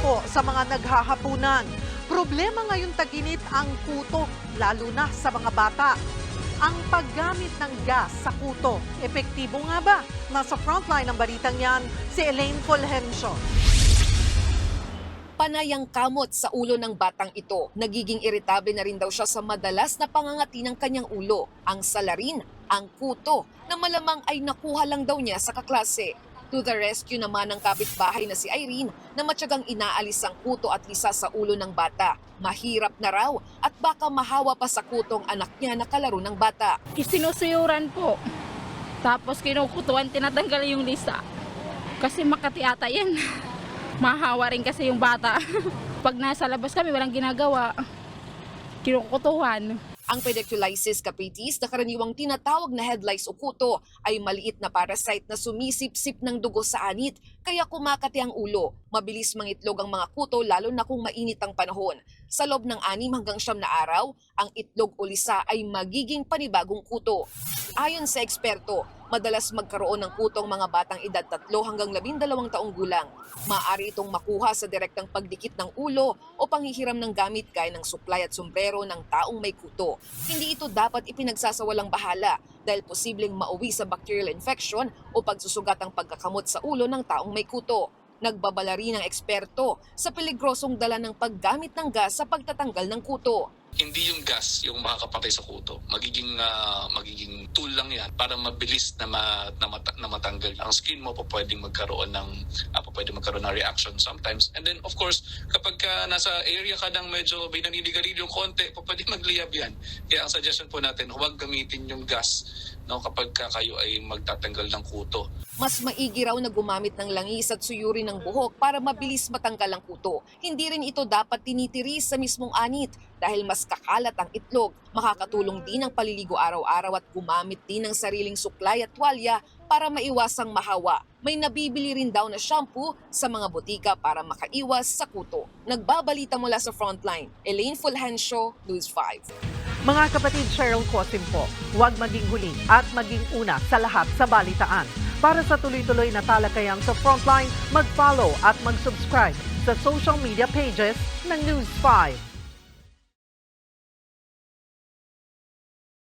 po sa mga naghahapunan. Problema ngayon taginit ang kuto, lalo na sa mga bata. Ang paggamit ng gas sa kuto, epektibo nga ba? Nasa frontline ng balitang yan, si Elaine Fulgencio. Panayang kamot sa ulo ng batang ito. Nagiging iritable na rin daw siya sa madalas na pangangati ng kanyang ulo. Ang salarin, ang kuto, na malamang ay nakuha lang daw niya sa kaklase. To the rescue naman ng kapitbahay na si Irene na matyagang inaalis ang kuto at lisa sa ulo ng bata. Mahirap na raw at baka mahawa pa sa kutong anak niya na kalaro ng bata. Sinusuyuran po. Tapos kinukutuan, tinatanggal yung lisa. Kasi Makati ata yan. Mahawa rin kasi yung bata. Pag nasa labas kami, walang ginagawa. Kinukutuhan. Ang pediculasis capitis na karaniwang tinatawag na head lice o kuto ay maliit na parasite na sumisip-sip ng dugo sa anit kaya kumakati ang ulo. Mabilis mangitlog ang mga kuto lalo na kung mainit ang panahon. Sa loob ng anim hanggang siyam na araw, ang itlog o lisa ay magiging panibagong kuto. Ayon sa eksperto, madalas magkaroon ng kutong mga batang edad 3 hanggang 12 taong gulang. Maaari itong makuha sa direktang pagdikit ng ulo o panghihiram ng gamit gaya ng suklay at sombrero ng taong may kuto. Hindi ito dapat ipinagsasawalang bahala dahil posibleng mauwi sa bacterial infection o pagsusugat ang pagkakamot sa ulo ng taong may kuto. Nagbabala rin ang eksperto sa peligrosong dala ng paggamit ng gas sa pagtatanggal ng kuto. Hindi yung gas yung makakapatay sa kuto. Magiging ah, magiging tool lang 'yan para mabilis na ma, na, mata- na matanggal. Ang skin mo po pwedeng magkaroon ng uh, pwedeng magkaroon ng reaction sometimes. And then of course, kapag ka nasa area ka ng medyo may naninigarilyo konti, po pwedeng magliyab 'yan. Kaya ang suggestion po natin, huwag gamitin yung gas no kapag ka kayo ay magtatanggal ng kuto. Mas maigi raw na gumamit ng langis at suyuri ng buhok para mabilis matanggal ang kuto. Hindi rin ito dapat tinitiris sa mismong anit dahil mas kakalat ang itlog. Makakatulong din ang paliligo araw-araw at gumamit din ng sariling suklay at tuwalya para maiwasang mahawa. May nabibili rin daw na shampoo sa mga butika para makaiwas sa kuto. Nagbabalita mula sa Frontline, Elaine Fulgencio, News 5. Mga kapatid Cheryl Cosim po, huwag maging huli at maging una sa lahat sa balitaan. Para sa tuloy-tuloy na talakayang sa Frontline, mag-follow at mag-subscribe sa social media pages ng News 5.